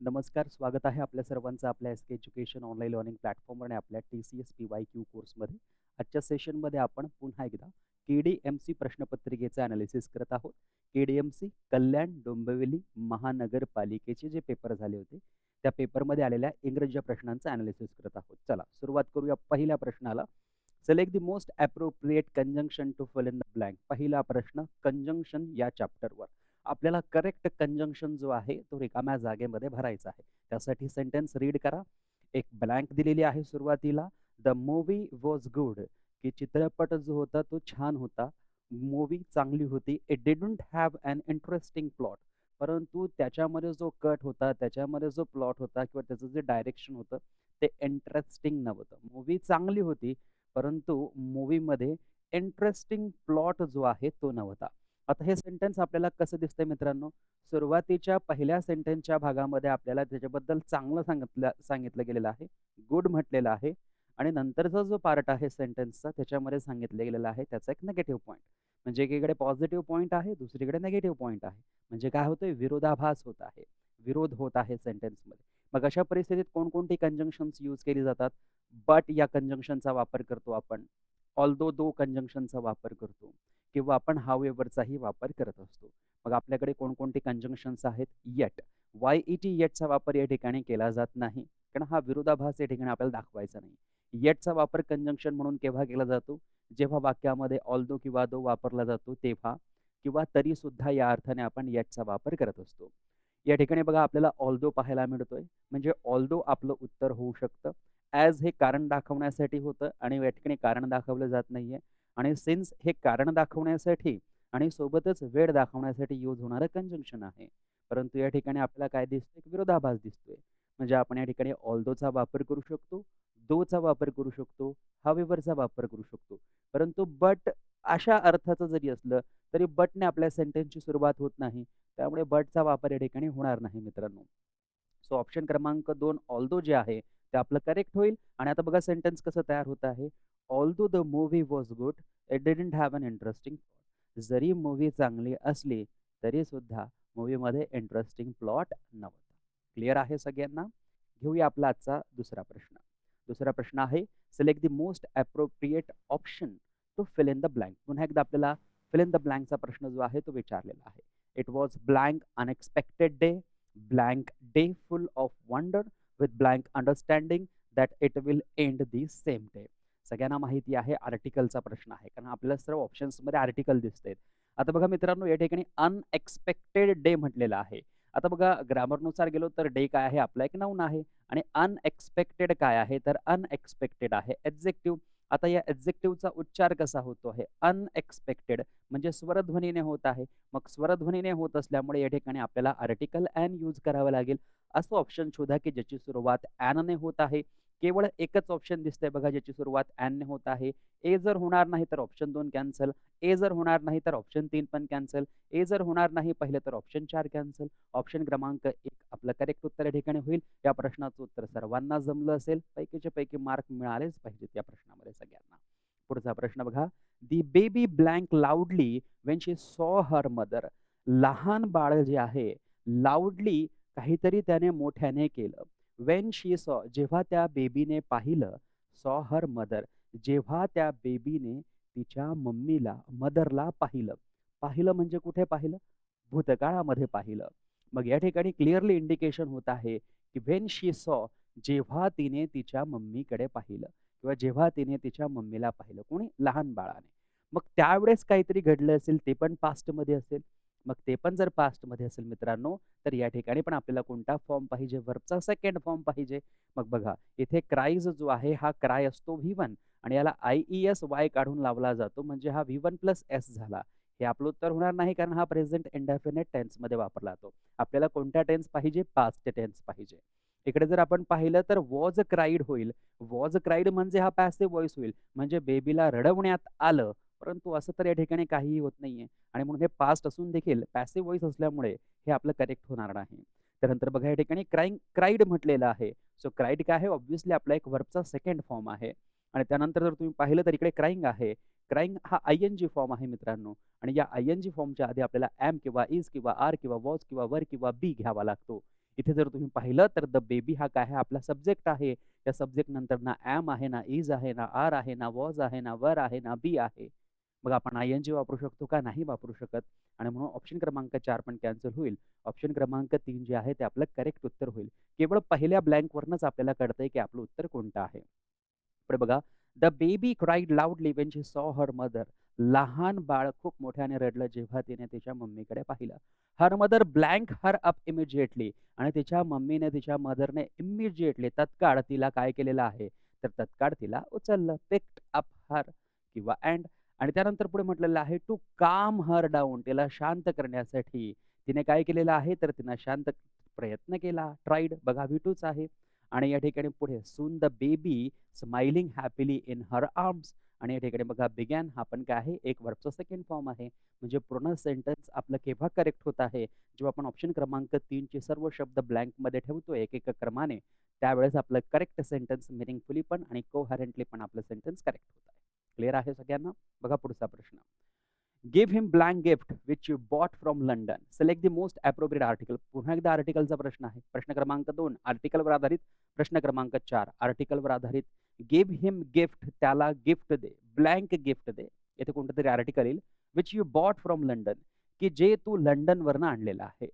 नमस्कार, स्वागत आहे आपल्या सर्वांचं आपल्या S K education online learning platform आणि आपल्या टी-सी-एस पी-वाय-क्यू कोर्समध्ये. आजच्या सेशनमध्ये आपण पुन्हा एकदा के-डी-एम-सी प्रश्नपत्रिकेचं ॲनालिसिस करत आहोत. के-डी-एम-सी कल्याण डोंबिवली महानगरपालिकेचे जे पेपर झाले होते, त्या पेपरमध्ये आलेल्या इंग्रजी प्रश्नांचं ॲनालिसिस करत आहोत. चला सुरुवात करूया पहिल्या प्रश्नाला. Select the most appropriate conjunction to fill in the blank. पहिला प्रश्न कंजंक्शन या चॅप्टरवर. आपल्याला करेक्ट कंजंक्शन जो आहे तो रिकाम्या जागेमध्ये भरायचा आहे. त्यासाठी सेंटेन्स रीड करा. एक ब्लँक दिलेली आहे सुरुवातीला. द मूव्ही वॉज गुड की चित्रपट जो होता तो छान होता. मूव्ही चांगली होती. It didn't have an interesting plot. परंतु त्याच्यामध्ये जो कट होता, त्याच्यामध्ये जो प्लॉट होता किंवा त्याचं जे डायरेक्शन होतं ते इंटरेस्टिंग नव्हतं. मूव्ही चांगली होती, परंतु मूवीमध्ये इंटरेस्टिंग प्लॉट जो आहे तो नव्हता. आता हे सेंटेन्स आपल्याला कसं दिसतंय मित्रांनो? सुरुवातीच्या पहिल्या सेंटेन्सच्या भागामध्ये आपल्याला त्याच्याबद्दल चांगलं सांगितलं सांगितलं गेलेलं आहे. गुड म्हटलेलं आहे आणि नंतरचा जो पार्ट आहे सेंटेन्सचा त्याच्यामध्ये सांगितलं गेलेलं आहे त्याचा एक निगेटिव्ह पॉईंट म्हणजे एकीकडे पॉझिटिव्ह पॉईंट आहे, दुसरीकडे निगेटिव्ह पॉईंट आहे. म्हणजे काय होतंय? विरोधाभास होत आहे. विरोध होत आहे सेंटेन्समध्ये. मग अशा परिस्थितीत कोणकोणती कंजंक्शन्स यूज केली जातात? बट या कंजंक्शनचा वापर करतो आपण. ऑल्दो दो कंजंक्शनचा वापर करतो किंवा आपण हाउएव्हरचाही वापर करत असतो. मग आपल्याकडे कोणकोणते कंजंक्शन्स आहेत? येट. वाय-ई-टी येटचा वापर या ठिकाणी केला जात नाही. कारण हा विरोधाभास या ठिकाणी आपल्याला दाखवायचा नाही. येटचा वापर कंजंक्शन म्हणून केव्हा केला जातो? जेव्हा वाक्यामध्ये ऑल्दो किंवा दो वापरला जातो तेव्हा किंवा तरीसुद्धा या अर्थाने आपण येटचा वापर करत असतो. या ठिकाणी बघा आपल्याला ऑल्दो पाहायला मिळतोय. म्हणजे ऑल्दो आपलं उत्तर होऊ शकतं. ॲज हे कारण दाखवण्यासाठी होतं आणि या ठिकाणी कारण दाखवलं जात नाहीये आणि सिन्स हे कारण दाखवण्यासाठी आणि सोबतच वेळ दाखवण्यासाठी यूज होणारं कंजंक्शन आहे. परंतु या ठिकाणी आपल्याला काय दिसतंय? एक विरोधाभास दिसतोय. म्हणजे आपण या ठिकाणी ऑल्दोचा वापर करू शकतो, दोचा वापर करू शकतो, हवेवरचा वापर करू शकतो. परंतु बट अशा अर्थाचं जरी असलं तरी बटने आपल्या सेंटेन्सची सुरुवात होत नाही. त्यामुळे बटचा वापर या ठिकाणी होणार नाही मित्रांनो. सो ऑप्शन क्रमांक दोन ऑल्दो जे आहे ते आपलं करेक्ट होईल आणि आता बघा सेंटेन्स कसं तयार होत आहे. Although the movie was good, it didn't have an interesting plot. जरी मूव्ही चांगली असली तरीसुद्धा मूव्हीमध्ये इंटरेस्टिंग प्लॉट नव्हता. क्लिअर आहे सगळ्यांना? घेऊया आपला आजचा दुसरा प्रश्न. दुसरा प्रश्न आहे select the most appropriate option to fill in the blank. पुन्हा एकदा आपल्याला फिल इन द ब्लँकचा प्रश्न जो आहे तो विचारलेला आहे. It was blank unexpected day, blank day full of wonder with blank understanding that it will end the same day. सगळ्यांना माहिती आहे आर्टिकलचा प्रश्न आहे. कारण आपल्याला सर्व ऑप्शन्समध्ये आर्टिकल दिसतायत. आता बघा मित्रांनो या ठिकाणी अनएक्सपेक्टेड डे म्हटलेलं आहे. आता बघा ग्रामरनुसार गेलो तर डे काय आहे? आपला एक नाऊन आहे आणि अनएक्सपेक्टेड काय आहे? तर अनएक्सपेक्टेड आहे एक्झेक्टिव्ह आता या एक्झेक्टिव्हचा उच्चार कसा होतो आहे? अनएक्सपेक्टेड म्हणजे स्वरध्वनीने होत आहे. मग स्वरध्वनीने होत असल्यामुळे या ठिकाणी आपल्याला आर्टिकल ॲन यूज करावं लागेल. असं ऑप्शन शोधा की ज्याची सुरुवात ॲनने होत आहे. केवळ एकच ऑप्शन दिसतंय बघा ज्याची सुरुवात ॲनने होत आहे. ए जर होणार नाही तर ऑप्शन दोन कॅन्सल. ए जर होणार नाही तर ऑप्शन तीन पण कॅन्सल. ए जर होणार नाही पहिलं तर ऑप्शन चार कॅन्सल. ऑप्शन क्रमांक एक आपलं करेक्ट उत्तर या ठिकाणी होईल. या प्रश्नाचं उत्तर सर्वांना जमलं असेल. पैकीच्या पैकी मार्क मिळालेच पाहिजेत या प्रश्नामध्ये सगळ्यांना. पुढचा प्रश्न बघा. The baby blank loudly when she saw her mother. लहान बाळ जे आहे लाऊडली काहीतरी त्याने मोठ्याने केलं. वेन शी सॉ जेव्हा त्या बेबीने पाहिलं, सॉ हर मदर जेव्हा त्या बेबीने तिच्या मम्मीला, मदरला पाहिलं. पाहिलं म्हणजे कुठे पाहिलं? भूतकाळामध्ये पाहिलं. मग या ठिकाणी क्लिअरली इंडिकेशन होत आहे की वेन शी सॉ जेव्हा तिने तिच्या मम्मीकडे पाहिलं किंवा जेव्हा तिने तिच्या मम्मीला पाहिलं. कोणी? लहान बाळाने. मग त्यावेळेस काहीतरी घडलं असेल ते पण पास्टमध्ये असेल. मग ते पण जर पास्टमध्ये असेल मित्रांनो तर या ठिकाणी पण आपल्याला कोणता फॉर्म पाहिजे? व्हर्बचा सेकंड फॉर्म पाहिजे. मग बघा इथे क्राईज जो आहे हा क्राय असतो व्ही वन आणि याला आय-ई-एस-वाय काढून लावला जातो म्हणजे हा व्ही वन प्लस एस झाला. हे आपलं उत्तर होणार नाही कारण हा प्रेझेंट इंडेफिनेट टेन्समध्ये वापरला जातो. आपल्याला कोणता टेन्स पाहिजे? पास्ट टेन्स पाहिजे. इकडे जर आपण पाहिलं तर वॉज क्राईड होईल. वॉज क्राईड म्हणजे हा पॅसिव्ह व्हॉइस होईल. म्हणजे बेबीला रडवण्यात आलं. परंतु असं तर या ठिकाणी काहीही होत नाहीये आणि म्हणून हे पास्ट असून देखील पॅसिव्ह व्हॉइस असल्यामुळे हे आपलं करेक्ट होणार नाही. त्यानंतर बघा या ठिकाणी क्राईंग क्राईड म्हटलेलं आहे. सो क्राईड काय आहे? ऑब्व्हियसली आपला एक वर्बचा सेकंड फॉर्म आहे आणि त्यानंतर जर तुम्ही पाहिलं तर इकडे क्राईंग आहे. क्राईंग हा आय-एन-जी फॉर्म आहे मित्रांनो आणि या आय-एन-जी फॉर्मच्या आधी आपल्याला एम किंवा इज किंवा आर किंवा वॉज किंवा वर किंवा बी घ्यावा लागतो. इथे जर तुम्ही पाहिलं तर द बेबी हा काय आहे आपला सब्जेक्ट आहे या सब्जेक्ट नंतर ना एम आहे ना इज आहे ना आर आहे ना वॉज आहे ना वर आहे ना बी आहे मग आपण आय एन जी वापरू शकतो का? नाही वापरू शकत. आणि म्हणून ऑप्शन क्रमांक चार पण कॅन्सल होईल. ऑप्शन क्रमांक तीन जे आहे ते आपलं करेक्ट उत्तर होईल. केवळ पहिल्या ब्लँकवरनच आपल्याला कळतंय की आपलं उत्तर कोणतं आहे. पुढे बघा the baby cried loudly when she saw her mother लहान बाळ खूप मोठ्याने रडलं जेव्हा तिने तिच्या मम्मीकडे पाहिलं. Her mother blank her up immediately आणि तिच्या मम्मीने तिच्या मदरने इमिजिएटली तत्काळ तिला काय केलेलं आहे? तर तत्काळ तिला उचललं. पिक्ड अप हर किंवा अँड आणि त्यानंतर पुढे म्हटलेलं आहे टू काम हर डाऊन तिला शांत करण्यासाठी. तिने काय केलेलं आहे? तर तिनं शांत प्रयत्न केला ट्राईड बघा व्हिटूच आहे. आणि या ठिकाणी पुढे soon the baby smiling happily in her arms आणि या ठिकाणी बघा बिगॅन हा पण काय आहे? एक वर्बचा सेकंड फॉर्म आहे. म्हणजे पूर्ण सेंटेन्स आपलं केव्हा करेक्ट होत आहे? जेव्हा आपण ऑप्शन क्रमांक तीनचे सर्व शब्द ब्लँकमध्ये ठेवतो एक एक क्रमाने त्यावेळेस आपलं करेक्ट सेंटेन्स मिनिंगफुली पण आणि कोहॅरंटली पण आपलं सेंटेन्स करेक्ट होत आहे. क्लिअर आहे सगळ्यांना? बघा पुढचा प्रश्न. Give him blank gift which you bought from London select the most appropriate article पुन्हा एकदा आर्टिकलचा प्रश्न आहे. प्रश्न क्रमांक दोन आर्टिकलवर आधारित. प्रश्न क्रमांक चार आर्टिकलवर आधारित. गिव्ह हिम गिफ्ट त्याला गिफ्ट दे. ब्लँक गिफ्ट दे. येथे कोणतं तरी आर्टिकल येईल. Which you bought from London की जे तू लंडनवरनं आणलेलं आहे.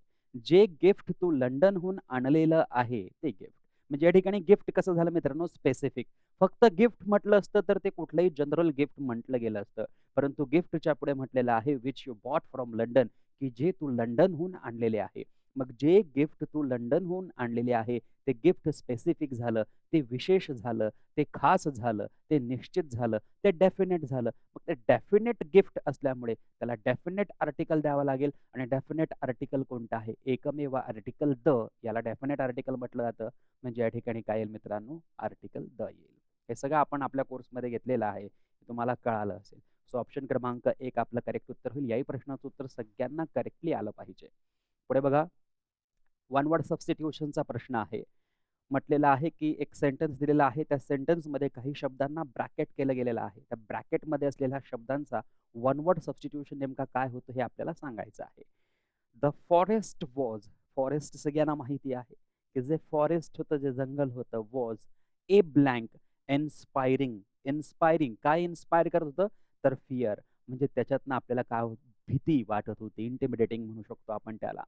जे गिफ्ट तू लंडनहून आणलेलं आहे ते गिफ्ट म्हणजे या ठिकाणी गिफ्ट कसं झालं मित्रांनो? स्पेसिफिक फक्त गिफ्ट म्हटलं असतं तर ते कुठलंही जनरल गिफ्ट म्हटलं गेलं असतं. परंतु गिफ्टच्या पुढे म्हटलेलं आहे which you bought from London की जे तू लंडनहून आणलेले आहे. मग जे गिफ्ट तू लंडनहून आणलेले आहे ते गिफ्ट स्पेसिफिक झालं ते विशेष झालं ते खास झालं ते निश्चित झालं ते डेफिनेट झालं. मग ते डेफिनेट गिफ्ट असल्यामुळे त्याला डेफिनेट आर्टिकल द्यावं लागेल आणि डेफिनेट आर्टिकल कोणतं आहे? एकमेव आर्टिकल द याला डेफिनेट आर्टिकल म्हटलं जातं. म्हणजे या ठिकाणी काय येईल मित्रांनो? आर्टिकल द येईल. हे सगळं आपण आपल्या कोर्समध्ये घेतलेलं आहे. तुम्हाला कळालं असेल. सो ऑप्शन क्रमांक एक आपलं करेक्ट उत्तर होईल. याही प्रश्नाचं उत्तर सगळ्यांना करेक्टली आलं पाहिजे. पुढे बघा. वन वर्ड सबस्टिट्यूशनचा प्रश्न आहे. म्हटलेलं आहे की एक सेंटेन्स दिलेला आहे. त्या सेंटेन्समध्ये काही शब्दांना ब्रॅकेट केलं गेलेलं आहे. त्या ब्रॅकेटमध्ये असलेल्या शब्दांचा वन वर्ड सबस्टिट्यूशन नेमका काय होतं हे आपल्याला सांगायचं आहे. द फॉरेस्ट वॉज फॉरेस्ट सगळ्यांना माहिती आहे की जे फॉरेस्ट होतं जे जंगल होतं was a blank inspiring inspiring काय इन्स्पायर करत होतं? तर फिअर म्हणजे त्याच्यातनं आपल्याला काय भीती वाटत होती? इंटिमिडेटिंग म्हणू शकतो आपण त्याला.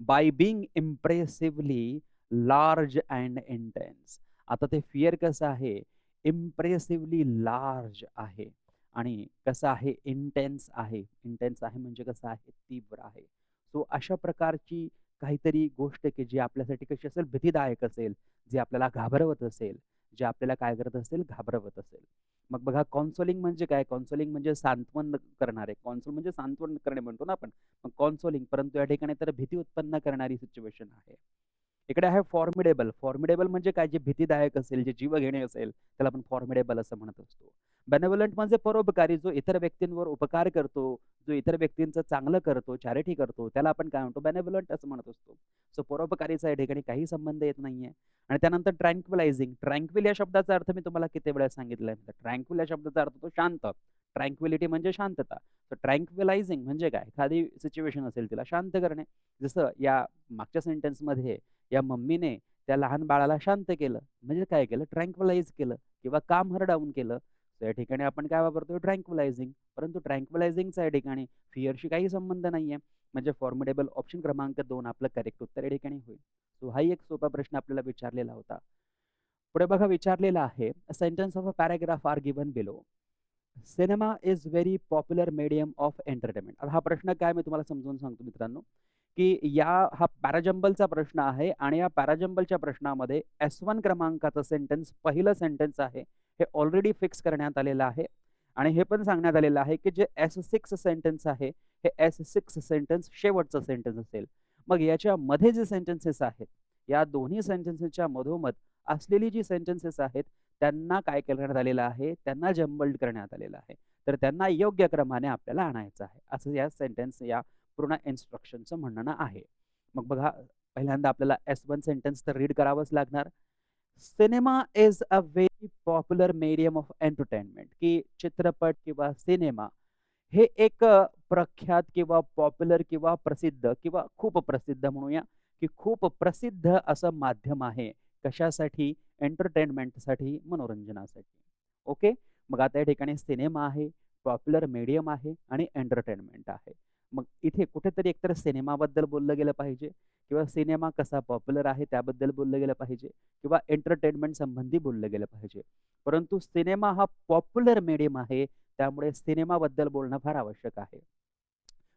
By being impressively large and intense आता ते फिअर कसं आहे? इम्प्रेसिव्हली लार्ज आहे. आणि कसं आहे? इंटेन्स आहे. इंटेन्स आहे म्हणजे कसं आहे? तीव्र आहे. सो अशा प्रकारची काहीतरी गोष्ट की जी आपल्यासाठी कशी असेल? भीतीदायक असेल. जी आपल्याला घाबरवत असेल. जे आपल्याला काय करत असेल घाबरवत असेल. मग बघा कॉन्सोलिंग म्हणजे काय? कॉन्सोलिंग म्हणजे सांत्वन करणारे. कॉन्सोल म्हणजे सांत्वन करणे म्हणतो ना आपण. मग कॉन्सोलिंग परंतु या ठिकाणी तर भीती उत्पन्न करणारी सिच्युएशन आहे. इकडे आहे फॉर्मिडेबल फॉर्मिडेबल म्हणजे काय? जे भीतीदायक असेल जे जीव घेणे असेल त्याला आपण फॉर्मिडेबल असं म्हणत असतो. बेनेवलंट म्हणजे परोपकारी जो इतर व्यक्तींवर उपकार करतो जो इतर व्यक्तींचं चांगलं करतो चॅरिटी करतो त्याला आपण काय म्हणतो? बेनेवलंट असं म्हणत असतो. सो परोपकारीचा या ठिकाणी काही संबंध येत नाहीये. आणि त्यानंतर ट्रँक्विलायझिंग ट्रँक्विल या शब्दाचा अर्थ मी तुम्हाला किती वेळा सांगितलंय? ट्रँक्विल या शब्दाचा अर्थ तो शांत. ट्रँक्विलिटी म्हणजे शांतता. तर ट्रँक्विलायझिंग म्हणजे काय? एखादी सिच्युएशन असेल तिला शांत करणे. जसं या मागच्या सेंटेन्समध्ये या मम्मीने त्या लहान बाळाला शांत केलं. म्हणजे काय केलं? ट्रँक्वलाइज केलं. किंवा काम हर डाऊन केलं या ठिकाणी आपण काय वापरतो ट्रँक्विलायझिंग परंतु ट्रँक्वलायझिंगचा या ठिकाणी फिअरशी काही संबंध नाही आहे म्हणजे फॉर्मिडेबल ऑप्शन क्रमांक दोन आपलं करेक्ट उत्तर या ठिकाणी होईल. सो हाही एक सोपा प्रश्न आपल्याला विचारलेला होता. पुढे बघा विचारलेला आहे sentence of a paragraph are given below cinema is very popular medium of entertainment आता हा प्रश्न काय मी तुम्हाला समजून सांगतो मित्रांनो की या हा पॅराजंबलचा प्रश्न आहे आणि या पॅराजंबलच्या प्रश्नामध्ये एस वन क्रमांकाचा सेंटेन्स पहिलं सेंटेन्स आहे. हे ऑलरेडी फिक्स करण्यात आलेलं आहे. आणि हे पण सांगण्यात आलेलं आहे की जे एस सिक्स सेंटेन्स आहे हे एस सिक्स सेंटेन्स शेवटचं सेंटेन्स असेल. मग याच्यामध्ये जे सेंटेन्सेस आहेत या दोन्ही सेंटेन्सेसच्या मधोमध असलेली जी सेंटेन्सेस आहेत त्यांना काय करण्यात आलेलं आहे? त्यांना जम्बल्ड करण्यात आलेलं आहे. तर त्यांना योग्य क्रमाने आपल्याला आणायचं आहे. असं या सेंटेन्स या पूर्ण इन्स्ट्रक्शनचं म्हणणं आहे. मग बघा पहिल्यांदा आपल्याला एस वन सेंटेन्स तर रीड करावंच लागणार. Cinema is a very popular medium of entertainment की चित्रपट किंवा सिनेमा हे एक प्रख्यात किंवा पॉप्युलर किंवा प्रसिद्ध किंवा खूप प्रसिद्ध म्हणूया की खूप प्रसिद्ध असं माध्यम आहे कशासाठी? एंटरटेनमेंटसाठी मनोरंजनासाठी. ओके? मग आता या ठिकाणी सिनेमा आहे पॉप्युलर मीडियम आहे आणि एंटरटेनमेंट आहे. मग इथे कुठेतरी एकतर सिनेमाबद्दल बोललं गेलं पाहिजे किंवा सिनेमा कसा पॉप्युलर आहे त्याबद्दल बोललं गेलं पाहिजे किंवा एंटरटेनमेंट संबंधी बोललं गेलं पाहिजे. परंतु सिनेमा हा पॉप्युलर मीडियम आहे त्यामुळे सिनेमाबद्दल बोलणं फार आवश्यक आहे.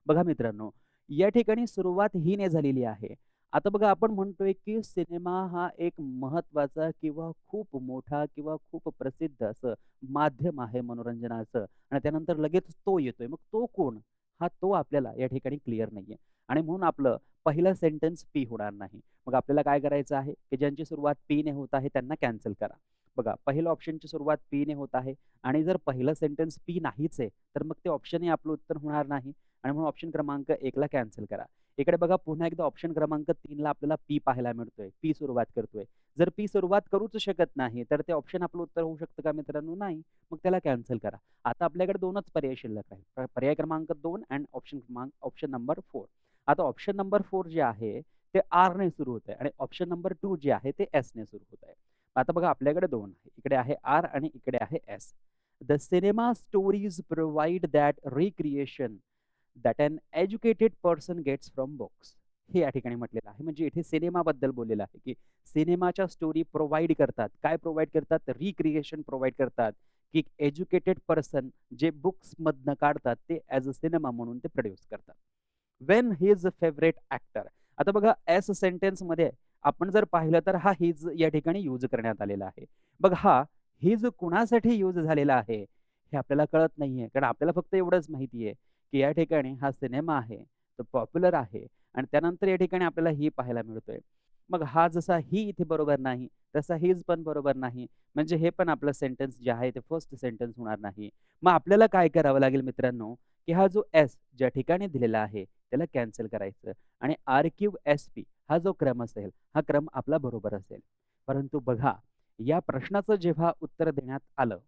बघा मित्रांनो या ठिकाणी सुरुवात हिने झालेली आहे. आता बघा आपण म्हणतोय की सिनेमा हा एक महत्त्वाचा किंवा खूप मोठा किंवा खूप प्रसिद्ध असं माध्यम आहे मनोरंजनाचं. आणि त्यानंतर लगेच तो येतोय. मग तो कोण? हा तो आपल्याला या ठिकाणी क्लिअर नाहीये. आणि म्हणून आपलं पहिलं सेंटेन्स पी होणार नाही. मग आपल्याला काय करायचं आहे? की ज्यांची सुरुवात पी ने होत आहे त्यांना कॅन्सल करा. बघा पहिलं ऑप्शनची सुरुवात पी ने होत आहे. आणि जर पहिलं सेंटेन्स पी नाहीच आहे तर मग ते ऑप्शनही आपलं उत्तर होणार नाही. आणि म्हणून ऑप्शन क्रमांक एकला कॅन्सल करा. इकडे बघा पुन्हा एकदा ऑप्शन क्रमांक तीनला आपल्याला पी पाहायला मिळतोय. पी सुरुवात करतोय. जर पी सुरुवात करूच शकत नाही तर ते ऑप्शन आपलं उत्तर होऊ शकतं का मित्रांनो? नाही. मग त्याला कॅन्सल करा. आता आपल्याकडे दोनच पर्याय शिल्लक आहे पर्याय क्रमांक दोन अँड ऑप्शन क्रमांक ऑप्शन नंबर फोर आता ऑप्शन नंबर फोर जे आहे ते आर ने सुरू होत आहे आणि ऑप्शन नंबर टू जे आहे ते एस ने सुरू होत आहे आता बघा आपल्याकडे दोन आहे. इकडे आहे आर आणि इकडे आहे S the cinema stories provide that recreation that an educated person gets from books हे या ठिकाणी म्हटलेलं आहे. म्हणजे इथे सिनेमाबद्दल बोललेलं आहे की सिनेमाच्या स्टोरी प्रोव्हाइड करतात. काय प्रोव्हाइड करतात? रिक्रिएशन प्रोव्हाइड करतात. की एज्युकेटेड पर्सन जे बुक्स मधनं काढतात ते ॲज अ सिनेमा म्हणून ते प्रोड्यूस करतात. वेन हिज फेवरेट ॲक्टर आता बघा एस सेंटेन्समध्ये आपण जर पाहिलं तर हा हिज या ठिकाणी यूज करण्यात आलेला आहे. बघ हा हिज कुणासाठी यूज झालेला आहे? हे आपल्याला कळत नाहीये. कारण आपल्याला फक्त एवढंच माहिती आहे की या ठिकाणी हा सिनेमा आहे तो पॉप्युलर आहे आणि त्यानंतर या ठिकाणी आपल्याला ही पाहायला मिळतोय. मग हा जसा ही इथे बरोबर नाही तसा हिज पण बरोबर नाही म्हणजे हे पण आपलं सेंटेन्स जे आहे ते फर्स्ट सेंटेन्स होणार नाही. मग आपल्याला काय करावं लागेल मित्रांनो? की हा जो एस ज्या ठिकाणी दिलेला आहे त्याला कॅन्सल करायचं आणि आर क्यू एस पी हा जो क्रम असेल हा क्रम आपला बरोबर असेल. परंतु बघा या प्रश्नाचं जेव्हा उत्तर देण्यात आलं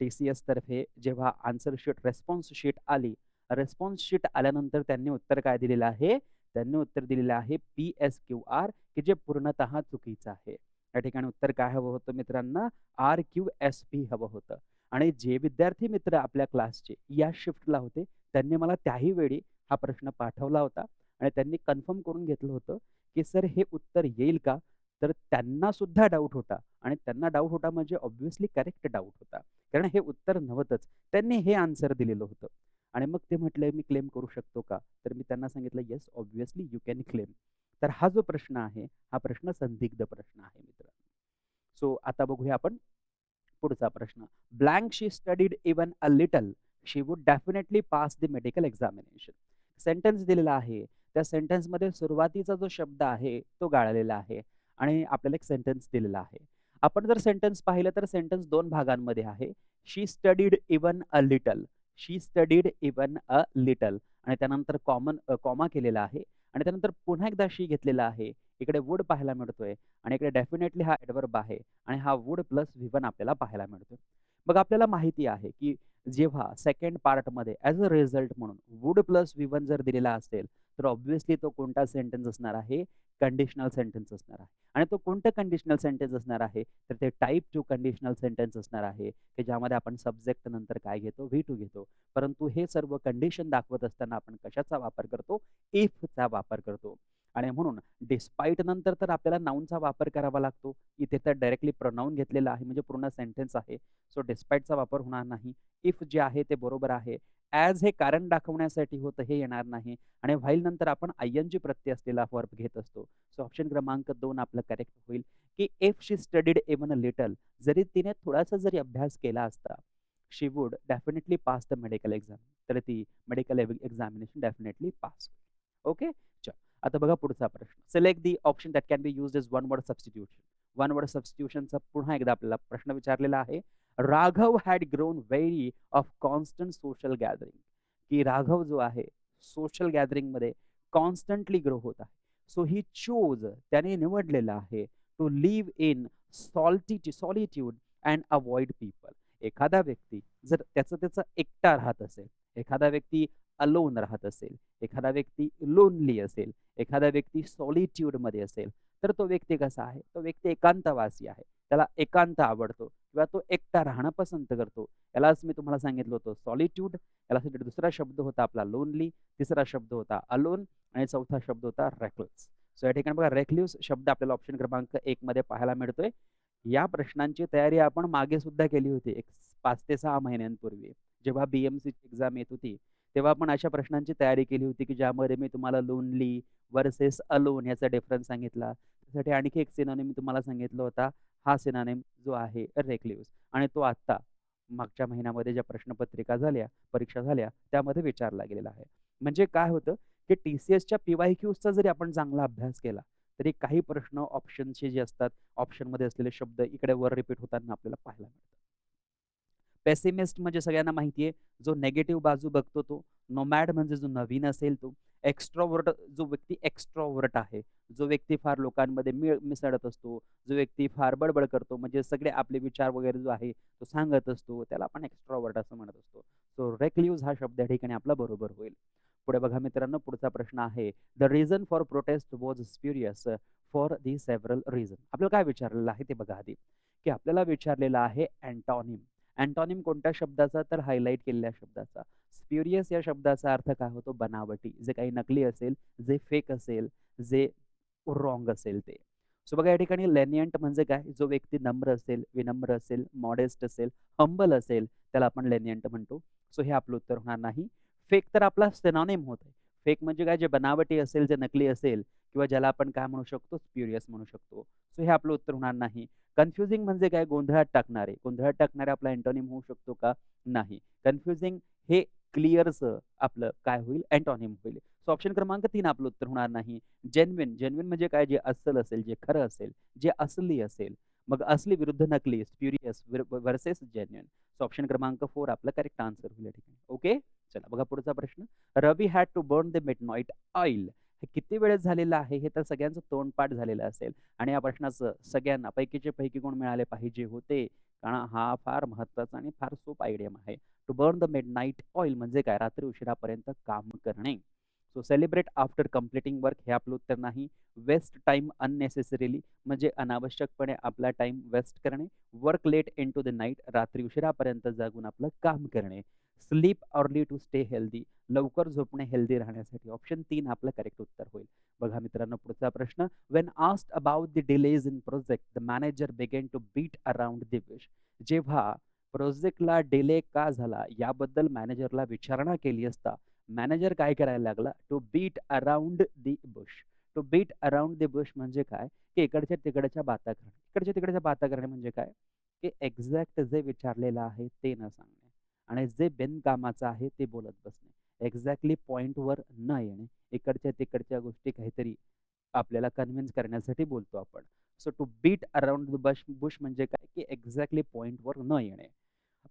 टी सी एस तर्फे जेव्हा आन्सर शीट रेस्पॉन्स शीट आली रेस्पॉन्स शीट आल्यानंतर त्यांनी उत्तर काय दिलेलं आहे? त्यांनी उत्तर दिलेलं आहे पी एस क्यू आर की जे पूर्णतः चुकीचं आहे. या ठिकाणी उत्तर काय हवं होतं मित्रांना? आर क्यू एस पी हवं होतं. आणि जे विद्यार्थी मित्र आपल्या क्लासचे या शिफ्टला होते त्यांनी मला त्याही वेळी हा प्रश्न पाठवला होता. आणि त्यांनी कन्फर्म करून घेतलं होतं की सर हे उत्तर येईल का? तर त्यांना सुद्धा डाऊट होता. आणि त्यांना डाऊट होता म्हणजे ऑब्व्हियसली करेक्ट डाऊट होता. कारण हे उत्तर नव्हतंच. त्यांनी हे आन्सर दिलेलं होतं. आणि मग ते म्हटलं मी क्लेम करू शकतो का? तर मी त्यांना सांगितलं yes obviously you can claim तर हा जो प्रश्न आहे हा प्रश्न संदिग्ध प्रश्न आहे मित्रांनो. सो आता बघूया आपण पुढचा प्रश्न. Blank she studied even a little she would definitely pass the medical examination sentence दिलेला आहे. त्या सेंटेन्समध्ये सुरुवातीचा जो शब्द आहे तो गाळलेला आहे आणि आपल्याला एक सेंटेन्स दिलेला आहे. आपण जर सेंटेन्स पाहिलं तर सेंटेन्स दोन भागांमध्ये आहे. She studied even a little she studied even a little आणि त्यानंतर कॉमन कॉमा केलेला आहे. आणि त्यानंतर पुन्हा एकदा शी घेतलेला आहे. इकडे वूड पाहायला मिळतोय. आणि इकडे डेफिनेटली हा ॲडवर्ब आहे. आणि हा वूड प्लस व्ही आपल्याला पाहायला मिळतोय. मग आपल्याला माहिती आहे की जेव्हा सेकंड पार्टमध्ये ॲज अ रिझल्ट म्हणून वूड प्लस व्ही जर दिलेला असेल तर ऑब्व्हियसली तो कोणता सेंटेन्स असणार आहे? कंडिशनल सेंटेन्स असणार आहे. आणि तो कोणतं कंडिशनल सेंटेन्स असणार आहे? तर ते टाईप टू कंडिशनल सेंटेन्स असणार आहे की ज्यामध्ये आपण सब्जेक्ट नंतर काय घेतो? व्ही टू घेतो. परंतु हे सर्व कंडिशन दाखवत असताना आपण कशाचा वापर करतो? इफचा वापर करतो. आणि म्हणून डिस्पाईट नंतर तर आपल्याला नाऊनचा वापर करावा लागतो. इथे तर डायरेक्टली प्रोनाऊन घेतलेला आहे म्हणजे पूर्ण सेंटेन्स आहे. सो डिस्पाईटचा वापर होणार नाही. इफ जे आहे ते बरोबर आहे. ॲज हे कारण दाखवण्यासाठी होतं हे येणार नाही. आणि व्हाईल नंतर आपण आय एन जी प्रत्यय असलेला वर्ब घेत असतो. सो ऑप्शन क्रमांक दोन आपलं करेक्ट होईल. की if she studied even a little जरी तिने थोडासा जरी अभ्यास केला असता she would definitely pass the medical exam तर ती मेडिकल एक्झामिनेशन डेफिनेटली पास होईल. ओके आता बघा पुढचा प्रश्न. Select the option that can be use is one word substitution one word सबस्टिट्यूशनचा पुन्हा एकदा आपल्याला प्रश्न विचारलेला आहे. Raghav had grown very of constant social gathering की राघव जो आहे सोशल गॅदरिंगमध्ये कॉन्स्टंटली ग्रो होत आहे. सो ही चोज त्याने निवडलेला आहे to live in salty solitude and avoid people एखादा व्यक्ती जर त्याचं त्याचं एकटा राहत असेल एखादा व्यक्ती अलोन राहत असेल एखादा व्यक्ती लोनली असेल एखादा व्यक्ती सॉलिट्यूडमध्ये असेल तर तो व्यक्ती कसा आहे? तो व्यक्ती एकांतवासी आहे. त्याला एकांत आवडतो किंवा तो एकटा राहणं पसंत करतो. यालाच मी तुम्हाला सांगितलं होतं सॉलिट्यूड याला दुसरा शब्द होता आपला लोनली तिसरा शब्द होता अलोन आणि चौथा शब्द होता रेकल्स सो या ठिकाणी बघा रेकल्यूस शब्द आपल्याला ऑप्शन क्रमांक एक मध्ये पाहायला मिळतोय. या प्रश्नांची तयारी आपण मागे सुद्धा केली होती एक पाच ते सहा महिन्यांपूर्वी. जेव्हा बीएमसीची एक्झाम येत होती तेव्हा आपण अशा प्रश्नांची तयारी केली होती की ज्यामध्ये मी तुम्हाला लोनली वर्सेस अलोन याचा डिफरन्स सांगितला. त्यासाठी आणखी एक सिनानेम मी तुम्हाला सांगितलं होता. हा सिनानेम जो आहे रेकलिव्स आणि तो आत्ता मागच्या महिन्यामध्ये ज्या प्रश्नपत्रिका झाल्या परीक्षा झाल्या त्यामध्ये विचारला गेलेला आहे. म्हणजे काय होतं की टी सी एसच्या पी वाय क्यूजचा जरी आपण चांगला अभ्यास केला तरी काही प्रश्न ऑप्शनचे जे असतात ऑप्शनमध्ये असलेले शब्द इकडे वर रिपीट होताना आपल्याला पाहायला मिळतात. पेसिमिस्ट म्हणजे सगळ्यांना माहिती आहे जो नेगेटिव्ह बाजू बघतो तो नोमॅड म्हणजे जो नवीन असेल तो एक्स्ट्रॉवर्ट जो व्यक्ती एक्स्ट्रॉवर्ट आहे जो व्यक्ती फार लोकांमध्ये मिळ मिसळत असतो जो व्यक्ती फार बडबड करतो म्हणजे सगळे आपले विचार वगैरे जो आहे तो सांगत असतो त्याला आपण एक्स्ट्रॉवर्ट असं म्हणत असतो. सो रेक्ल्यूज हा शब्द या ठिकाणी आपला बरोबर होईल. पुढे बघा मित्रांनो पुढचा प्रश्न आहे the reason for protest was spurious for the several reason आपल्याला काय विचारलेलं आहे ते बघा आधी. की आपल्याला विचारलेलं आहे अँटॉनिम. अँटॉनिम कोणत्या शब्दाचा? तर हायलाईट केलेल्या शब्दाचा. स्प्युरियस या शब्दाचा अर्थ काय होतो? बनावटी. जे काही नकली असेल जे फेक असेल जे रॉंग असेल ते. सो बघा या ठिकाणी लेनियंट म्हणजे काय? जो व्यक्ती नम्र असेल विनम्र असेल मॉडेस्ट असेल हंबल असेल त्याला आपण लेनियंट म्हणतो. सो हे आपलं उत्तर होणार नाही. फेक तर आपला सेनॉनिम होत आहे फेक म्हणजे काय? जे बनावटी असेल जे नकली असेल किंवा ज्याला आपण काय म्हणू शकतो स्प्युरियस म्हणू शकतो. सो हे आपलं उत्तर होणार नाही. कन्फ्युजिंग म्हणजे काय? गोंधळात टाकणारे. गोंधळात टाकणारे आपला अँटॉनिम होऊ शकतो का? नाही. कन्फ्युजिंग हे क्लिअरचं आपलं काय होईल? अँटॉनिम होईल. सो ऑप्शन क्रमांक तीन आपलं उत्तर होणार नाही. जेन्युन जेन्युन म्हणजे काय? जे असल असेल जे खरं असेल जे असली असेल. मग असली विरुद्ध नकली spurious versus genuine so option क्रमांक फोर आपलं करेक्ट आन्सर होईल ठिकाणी. ओके चला बघा पुढचा प्रश्न. Ravi had to burn the midnight oil हे किती वेळेस झालेलं आहे हे तर सगळ्यांचं तोंडपाठ झालेलं असेल. आणि या प्रश्नाचं सगळ्यांना पैकीचे पैकी कोण मिळाले पाहिजे होते? कारण हा फार महत्त्वाचा आणि फार सोप आयडियम आहे. To burn the midnight oil म्हणजे काय? रात्री उशिरापर्यंत काम करणे. So celebrate after completing work हे आपलं उत्तर नाही. वेस्ट टाईम अननेसेसरीली म्हणजे अनावश्यकपणे आपला टाईम वेस्ट करणे. Work late into the night रात्री उशिरापर्यंत जागून आपलं काम करणे. Sleep early to stay healthy लवकर झोपणे हेल्दी राहण्यासाठी ऑप्शन तीन आपलं करेक्ट उत्तर होईल. बघा मित्रांनो पुढचा प्रश्न. When asked about the delays in project the manager began to beat around the bush जेव्हा प्रोजेक्टला डिले का झाला याबद्दल मॅनेजरला विचारणा केली असता मॅनेजर काय करायला लागला? To beat around the bush. To beat around the bush म्हणजे काय? की इकडच्या तिकडच्या बाता करणे. इकडच्या तिकडच्या बाता करणे म्हणजे काय? की एक्झॅक्ट जे विचारलेलं आहे ते न सांगणे. आणि जे बिनकामाचं आहे ते बोलत बसणे. एक्झॅक्टली पॉईंटवर न येणे. इकडच्या तिकडच्या गोष्टी काहीतरी आपल्याला कन्व्हिन्स करण्यासाठी बोलतो आपण. So to beat around the bush bush म्हणजे काय? की एक्झॅक्टली पॉईंटवर न येणे.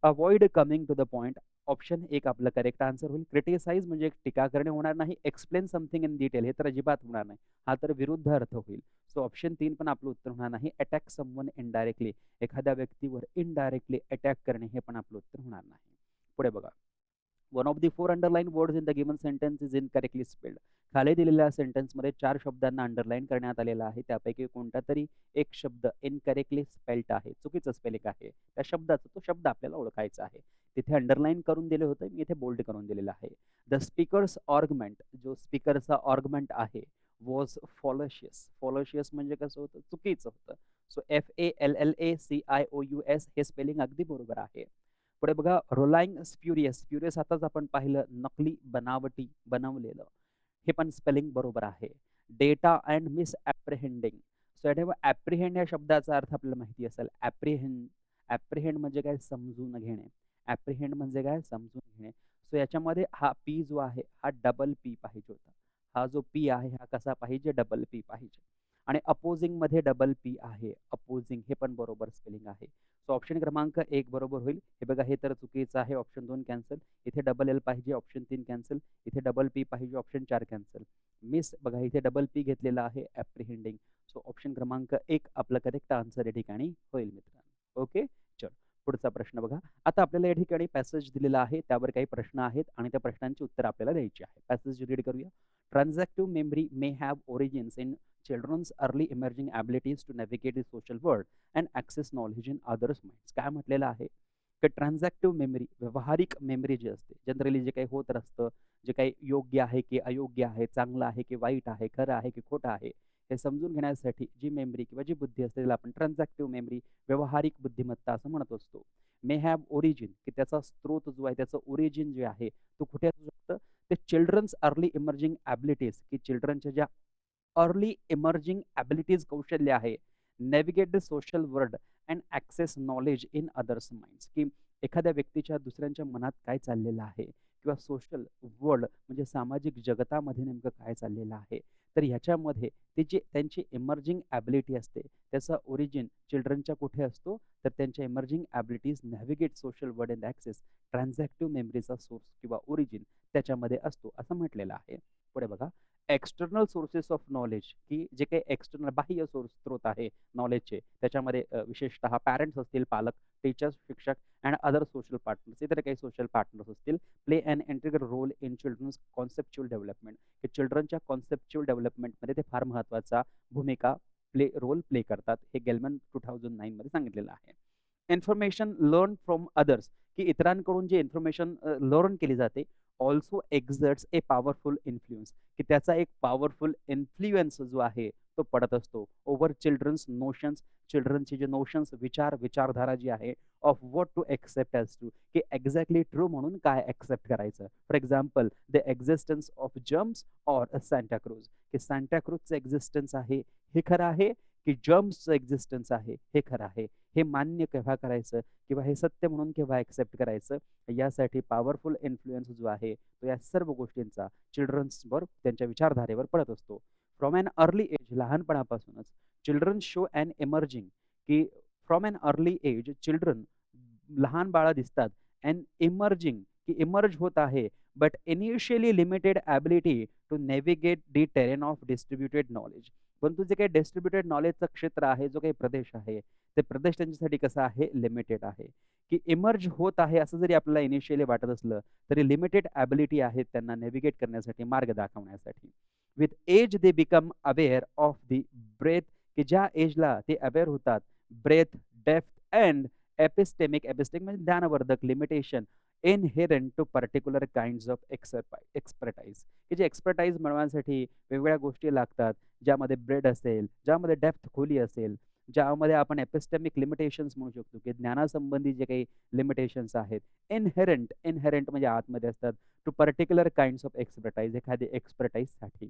Avoid coming to the point option एक आपलं करेक्ट आन्सर होईल. क्रिटिसाइज म्हणजे एक टीका करणे होणार नाही. एक्सप्लेन समथिंग इन डिटेल हे तर अजिबात होणार नाही. हा तर विरुद्ध अर्थ होईल. सो ऑप्शन तीन पण आपलं उत्तर होणार नाही. अटॅक समवन इनडायरेक्टली एखाद्या व्यक्तीवर इनडायरेक्टली अटॅक करणे हे पण आपलं उत्तर होणार नाही. पुढे बघा. One of the four underline words in the given sentence is incorrectly spelled खाली दिलेल्या सेंटेन्समध्ये चार शब्दांना अंडरलाईन करण्यात आलेला आहे. त्यापैकी कोणता तरी एक शब्द इनकरेक्टली स्पेल्ड आहे. चुकीचं स्पेलिंग आहे. त्या शब्दाचा तो शब्द आपल्याला ओळखायचा आहे. तिथे अंडरलाईन करून दिले होते. मी इथे बोल्ड करून दिलेलं आहे. द स्पीकर्स ऑर्गमेंट जो स्पीकरचा ऑर्गमेंट आहे वॉज फॉलोशियस फॉलोशियस म्हणजे कसं होतं? चुकीचं होतं. So F A L L A C I O U S हे स्पेलिंग अगदी बरोबर आहे. पुढे बघा रोलाइंग स्प्युरियस स्प्युरियस आताच आपण पाहिलं नकली बनावटी बनवलेलं. हे पण स्पेलिंग बरोबर आहे. Data and miss apprehending so या ठेवा ॲप्रिहेंड या शब्दाचा अर्थ आपल्याला माहिती असेल. ॲप्रिहेंड ॲप्रिहेंड म्हणजे काय? समजून घेणे. ॲप्रिहेंड म्हणजे काय? समजून घेणे. सो याच्यामध्ये हा पी जो आहे हा डबल पी पाहिजे होता. हा जो पी आहे हा कसा पाहिजे? डबल पी पाहिजे. आणि अपोजिंगमध्ये डबल पी आहे. अपोजिंग हे पण बरोबर स्पेलिंग आहे. सो ऑप्शन क्रमांक एक बरोबर होईल. हे बघा हे तर चुकीचं आहे. ऑप्शन दोन कॅन्सल इथे डबल एल पाहिजे ऑप्शन तीन कॅन्सल इथे डबल पी पाहिजे ऑप्शन चार कॅन्सल मिस बघा इथे डबल पी घेतलेला आहे ॲप्रिहेंडिंग सो ऑप्शन क्रमांक एक आपलं करेक्ट आन्सर या ठिकाणी होईल मित्रांनो. ओके पुढचा प्रश्न बघा. आता आपल्याला या ठिकाणी पॅसेज दिलेला आहे. त्यावर काही प्रश्न आहेत आणि त्या प्रश्नांची उत्तर आपल्याला द्यायची आहे. पॅसेज रीड करूया. Transactive memory may have origins in children's early emerging abilities to navigate the social world and access knowledge in others minds. काय म्हटलेलं आहे? की ट्रान्झॅक्टिव्ह मेमरी व्यावहारिक मेमरी जी असते, जनरली जे काही होत असतं, जे काही योग्य आहे की अयोग्य आहे, चांगलं आहे की वाईट आहे, खरं आहे की खोटं आहे, हे समजून घेण्यासाठी जी मेमरी किंवा जी बुद्धी असते त्याला आपण ट्रान्झॅक्टिव्ह मेमरी व्यावहारिक बुद्धिमत्ता असं म्हणत असतो. मे हॅव ओरिजिन की त्याचा स्रोत जो आहे त्याचं ओरिजिन जे आहे तो कुठे असू शकतं? ते चिल्ड्रन्स अर्ली इमर्जिंग ॲबिलिटीज की चिल्ड्रनच्या ज्या अर्ली इमर्जिंग ॲबिलिटीज कौशल्य आहे, navigate the social world and access knowledge in others minds की एखाद्या व्यक्तीच्या दुसऱ्यांच्या मनात काय चाललेलं आहे किंवा सोशल वर्ल्ड म्हणजे सामाजिक जगतामध्ये नेमकं काय चाललेलं आहे. तर ह्याच्यामध्ये ते जे त्यांची इमर्जिंग ॲबिलिटी असते, त्याचा ओरिजिन चिल्ड्रनच्या कुठे असतो? तर त्यांच्या emerging abilities navigate social word and access transactive मेमरीचा सोर्स किंवा ओरिजिन त्याच्यामध्ये असतो असं म्हटलेलं आहे. पुढे बघा. एक्सटर्नल सोर्सेस ऑफ नॉलेज की जे काही एक्सटर्नल बाह्य सोर्स स्रोत आहे नॉलेजचे त्याच्यामध्ये विशेषतः पॅरेंट्स असतील, पालक, टीचर्स, शिक्षक अँड अदर सोशल पार्टनर्स इतर काही सोशल पार्टनर्स असतील. Play and integral role in children's conceptual development की चिल्ड्रनच्या कॉन्सेप्च्युअल डेव्हलपमेंटमध्ये ते फार महत्त्वाचा भूमिका प्ले रोल प्ले करतात. हे गेलमन 2009 मध्ये सांगितलेलं आहे. इन्फॉर्मेशन लर्न फ्रॉम अदर्स की इतरांकडून जे इन्फॉर्मेशन लर्न केली जाते also exerts a powerful influence की त्याचा एक पॉवरफुल इन्फ्लुएन्स जो आहे तो पडत असतो ओव्हर चिल्ड्रन्स नोशन्स चिल्ड्रनचे जे नोशन्स विचार विचारधारा जी आहे of what to accept as true की एक्झॅक्टली ट्रू म्हणून काय एक्सेप्ट करायचं. For example the existence of germs or Santa Claus की सांताक्रूजचं एक्झिस्टन्स आहे हे खरं आहे की जम्सचं एक्झिस्टन्स आहे हे खरं आहे. हे मान्य केव्हा करायचं किंवा हे सत्य म्हणून केव्हा ॲक्सेप्ट करायचं यासाठी पॉवरफुल इन्फ्लुएन्स जो आहे तो या सर्व गोष्टींचा चिल्ड्रन्सवर त्यांच्या विचारधारेवर पडत असतो. फ्रॉम ॲन अर्ली एज लहानपणापासूनच चिल्ड्रन शो ॲन इमर्जिंग की from an early age children लहान बाळा दिसतात ॲन इमर्जिंग की इमर्ज होत आहे but initially limited ability to navigate the terrain of distributed knowledge. परंतु जे काही डिस्ट्रिब्युटेड नॉलेजचं क्षेत्र आहे, जो काही प्रदेश आहे, ते प्रदेश त्यांच्यासाठी कसं आहे? लिमिटेड आहे. की इमर्ज होत आहे असं जरी आपल्याला इनिशियली वाटत असलं तरी लिमिटेड ॲबिलिटी आहेत त्यांना नेव्हिगेट करण्यासाठी, मार्ग दाखवण्यासाठी. With age they become aware of the breadth की ज्या एजला ते अवेअर होतात breadth, depth and epistemic epistemic म्हणजे ज्ञानवर्धक limitation inherent to particular kinds of एक्सरपाय expertise की जे एक्सपर्टाईज मिळवण्यासाठी वेगवेगळ्या गोष्टी लागतात. ज्यामध्ये ब्रेड असेल, ज्यामध्ये डेप्थ खोली असेल, ज्यामध्ये आपण एपिस्टेमिक लिमिटेशन्स म्हणू शकतो की ज्ञानासंबंधी जे काही लिमिटेशन्स आहेत इनहेरंट इनहेरंट म्हणजे आतमध्ये असतात to particular kinds of expertise एखादी एक्सपर्टाईजसाठी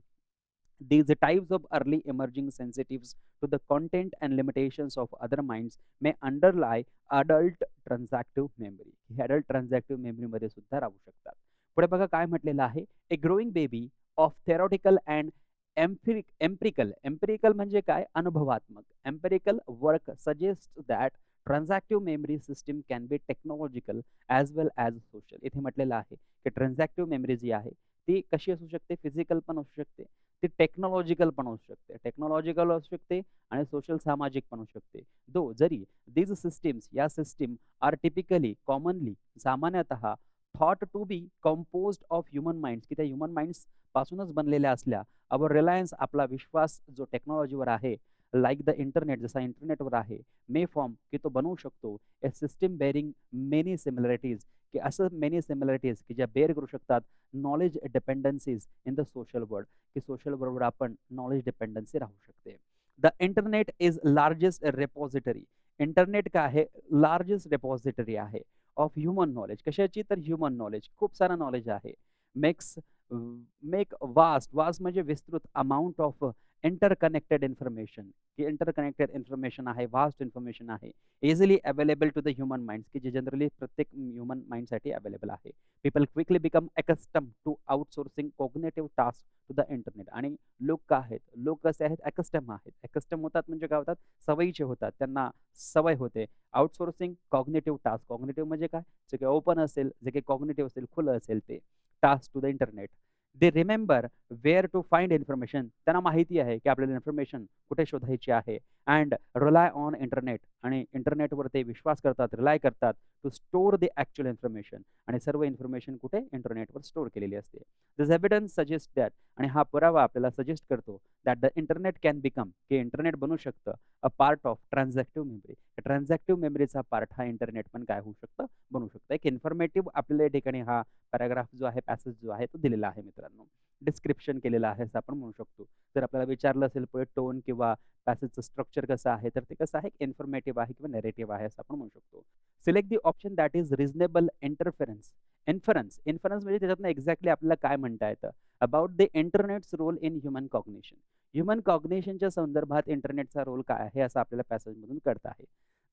these types of early emerging sensitive to the content and limitations of other minds may underlie adult transactive memory he adult transactive मेमरीमध्ये सुद्धा राहू शकतात. पुढे बघा काय म्हटलेलं आहे. A growing baby of theoretical and empiric empirical empirical म्हणजे काय? अनुभवात्मक. Empirical work suggest that transactive memory system can be technological as well as social. इथे म्हटलेलं आहे की ट्रान्झॅक्टिव्ह मेमरी जी आहे ती कशी असू शकते? फिजिकल पण असू शकते. ती टेक्नॉलॉजिकल पण असू शकते. टेक्नॉलॉजिकल असू शकते आणि सोशल सामाजिक पण असू शकते. दो जरी दीज सिस्टीम्स या सिस्टीम आर टिपिकली कॉमनली सामान्यतः thought to be compose of human minds की त्या ह्युमन माइंड्स पासूनच बनलेल्या असल्या अवर रिलायन्स आपला विश्वास जो टेक्नॉलॉजीवर आहे लाईक द इंटरनेट जसा इंटरनेटवर आहे मे फॉर्म की तो बनवू शकतो a system bearing many similarities की असं मेनी सिमिलॅरिटीज की ज्या बेअर करू शकतात knowledge dependencies in the social world की सोशल वर्ल्डवर आपण नॉलेज डिपेंडन्सी राहू शकते. The internet is largest repository. Internet काय आहे? लार्जेस्ट रेपॉझिटरी आहे ऑफ ह्युमन नॉलेज. कशाची? तर ह्युमन नॉलेज. खूप सारं नॉलेज आहे. मेक्स मेक वास्ट वास्ट म्हणजे विस्तृत अमाऊंट ऑफ इंटरकनेक्टेड इन्फॉर्मेशन की इंटरकनेक्टेड इन्फॉर्मेशन आहे, वास्ट इन्फॉर्मेशन आहे. Easily available to the human minds की जे जनरली प्रत्येक ह्युमन माइंडसाठी अवेलेबल आहे. People quickly become accustom to outsourcing cognitive task to the internet आणि लोक आहेत? लोक कसे आहेत? अकस्टम आहेत. अकस्टम होतात म्हणजे काय होतात? सवयीचे होतात. त्यांना सवय होते. Outsourcing cognitive task. कॉग्नेटिव्ह म्हणजे काय? जे काही ओपन असेल, जे काही कॉग्नेटिव्ह असेल, खुलं असेल ते task to the internet. They remember where to find information. त्यांना माहिती आहे की आपल्याला इन्फॉर्मेशन कुठे शोधायची आहे अँड रिलाय ऑन इंटरनेट आणि इंटरनेटवर ते विश्वास करतात रिलाय करतात to store the actual information आणि सर्व इन्फॉर्मेशन कुठे? इंटरनेटवर स्टोर केलेली असते. दिस एव्हिडन्स सजेस्ट दॅट आणि हा पुरावा आपल्याला सजेस्ट करतो that the internet can become की इंटरनेट बनू शकतं a part of transactive memory transactive मेमरीचा पार्ट हा इंटरनेट पण काय होऊ शकतं? बनू शकतं. एक इन्फॉर्मेटिव्ह आपल्याला या ठिकाणी हा पॅराग्राफ जो आहे पॅसेज जो आहे तो दिलेला आहे मित्रांनो. डिस्क्रिप्शन केलेलं आहे असं आपण म्हणू शकतो. जर आपल्याला विचारलं असेल पुढे टोन किंवा पॅसेजचं स्ट्रक्चर कसं आहे तर ते कसं आहे? इन्फॉर्मेटिव्ह आहे किंवा नेरेटिव्ह आहे असं आपण म्हणू शकतो. Select the option that is reasonable interference inference inference म्हणजे त्याच्यातनं एक्झॅक्टली आपल्याला काय म्हणता येतं? About the internet's role in human cognition human कॉग्नेशनच्या संदर्भात इंटरनेटचा रोल काय आहे असं आपल्याला पॅसेजमधून कळत आहे.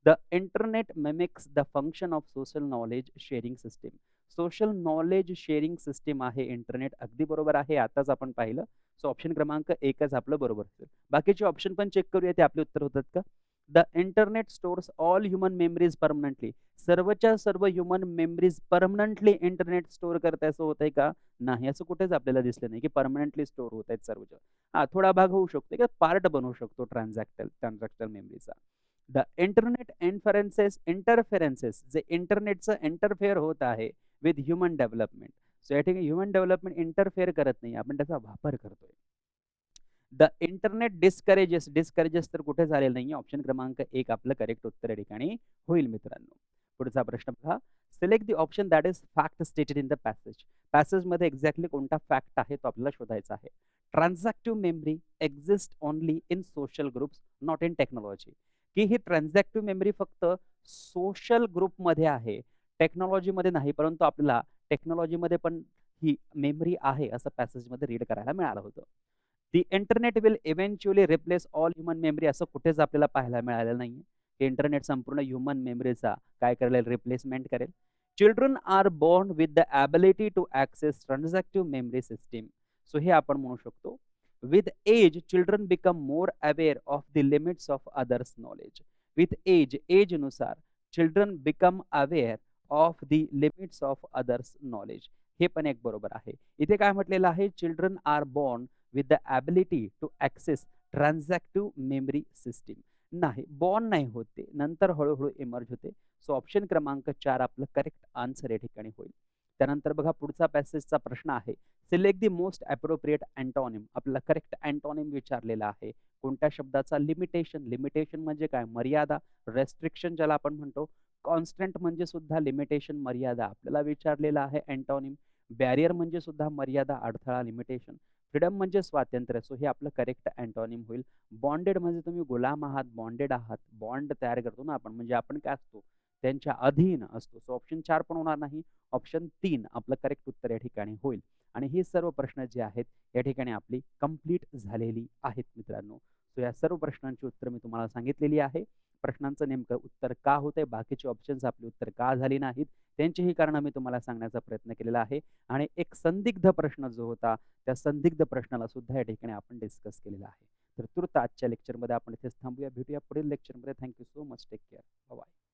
The internet mimics the function of social knowledge sharing system social knowledge sharing system आहे इंटरनेट. अगदी बरोबर आहे आताच आपण पाहिलं. सो ऑप्शन क्रमांक एकच आपलं बरोबर असेल. बाकीचे ऑप्शन पण चेक करूया ते आपले उत्तर होतात का? The internet stores all human memories permanently. सर्वच्या सर्व human memories permanently internet store करते असं होत आहे का? नाही असं कुठेच आपल्याला दिसलं नाही की परमनंटली स्टोअर होत आहेत सर्वच्या हा थोडा भाग होऊ शकतो. किंवा पार्ट बनवू शकतो ट्रान्झॅक्टल ट्रान्झॅक्टल मेमरीचा. द इंटरनेट इन्फरन्सेस इंटरफेरन्सेस जे इंटरनेटचं इंटरफेअर होत आहे विथ ह्युमन डेव्हलपमेंट सो या ठिकाणी ह्युमन डेव्हलपमेंट इंटरफेअर करत नाही. आपण त्याचा वापर करतोय. द इंटरनेट डिस्करेजेस डिस्करेजेस तर कुठे झालेलं नाही ऑप्शन क्रमांक एक आपलं करेक्ट उत्तर या ठिकाणी होईल मित्रांनो. पुढचा प्रश्न बघा. Select the option that is fact stated in the passage पॅसेजमध्ये exactly कोणता फॅक्ट आहे तो आपल्याला शोधायचा आहे. Transactive memory exist only in social groups not in technology की ही ट्रान्झॅक्टिव्ह मेमरी फक्त सोशल ग्रुपमध्ये आहे. टेक्नॉलॉजीमध्ये नाही परंतु आपल्याला टेक्नॉलॉजीमध्ये पण ही मेमरी आहे असं पॅसेजमध्ये रीड करायला मिळालं होतं. The internet will eventually replace all human memory असं कुठेच आपल्याला पाहायला मिळालेलं नाही. की इंटरनेट संपूर्ण ह्युमन मेमरीचा काय करेल रिप्लेसमेंट करेल. Children are born with the ability to access transactive memory system. So हे आपण म्हणू शकतो. With age children become more aware of the limits of others knowledge. With age एजनुसार children become aware of the limits of others knowledge. हे पण एक बरोबर आहे. इथे काय म्हटलेलं आहे? Children are born with the ability to access transactive memory system. नाही बॉर्न नाही होते नंतर हळूहळू इमर्ज होते. सो ऑप्शन क्रमांक चार आपलं करेक्ट आन्सर या ठिकाणी होईल. त्यानंतर बघा पुढचा पॅसेजचा प्रश्न आहे. Select the most appropriate antonym. आपला करेक्ट अँटॉनिम विचारलेला आहे. कोणत्या शब्दाचा? लिमिटेशन. लिमिटेशन म्हणजे काय? मर्यादा. रेस्ट्रिक्शन ज्याला आपण म्हणतो. कॉन्स्टंट म्हणजे सुद्धा लिमिटेशन मर्यादा आपल्याला विचारलेला आहे अँटॉनिम. बॅरियर म्हणजे सुद्धा मर्यादा अडथळा लिमिटेशन. फ्रीडम म्हणजे स्वातंत्र्य. सो हे आपलं करेक्ट अँटॉनिम होईल. बॉन्डेड म्हणजे तुम्ही गुलाम आहात बॉन्डेड आहात. बॉन्ड तयार करतो ना आपण म्हणजे आपण काय असतो? त्यांच्या अधीन असतो. सो ऑप्शन चार पण होणार नाही. ऑप्शन तीन आपलं करेक्ट उत्तर या ठिकाणी होईल. आणि हे सर्व प्रश्न जे आहेत या ठिकाणी आपली कंप्लीट झालेली आहेत मित्रांनो. सो या सर्व प्रश्नांची उत्तर मी तुम्हाला सांगितलेली आहे. प्रश्नांचं नेमकं उत्तर का होतंय? बाकीचे ऑप्शन्स आपली उत्तर का झाली नाहीत? त्यांचीही कारणं मी तुम्हाला सांगण्याचा प्रयत्न केलेला आहे. आणि एक संदिग्ध प्रश्न जो होता त्या संदिग्ध प्रश्नाला सुद्धा या ठिकाणी आपण डिस्कस केलेला आहे. तर तुर्त आजच्या लेक्चरमध्ये आपण इथेच थांबूया. भेटूया पुढील लेक्चरमध्ये thank you so much take care bye